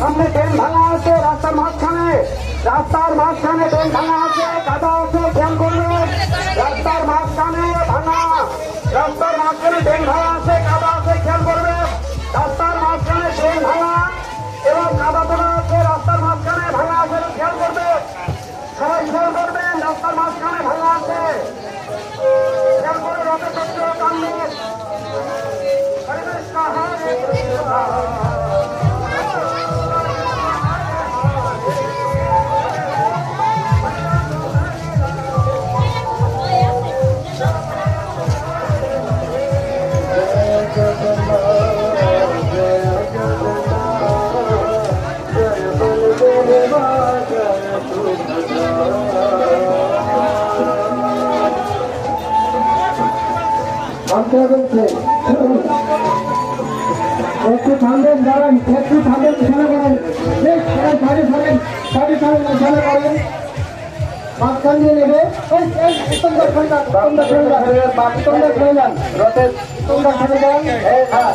সামনে ট্রেন ভাঙা আছে রাস্তার মাঝখানে রাস্তার মাঝখানে ট্রেন ভাঙা আছে কাদা আছে খেয়াল করবে একটু থামবেন দাঁড়ান একটু থামবেন খেলা করেন। সারি সারেন সারি সারেন খেলা করেন। রথের তোমরা সরে যান, হ্যাঁ।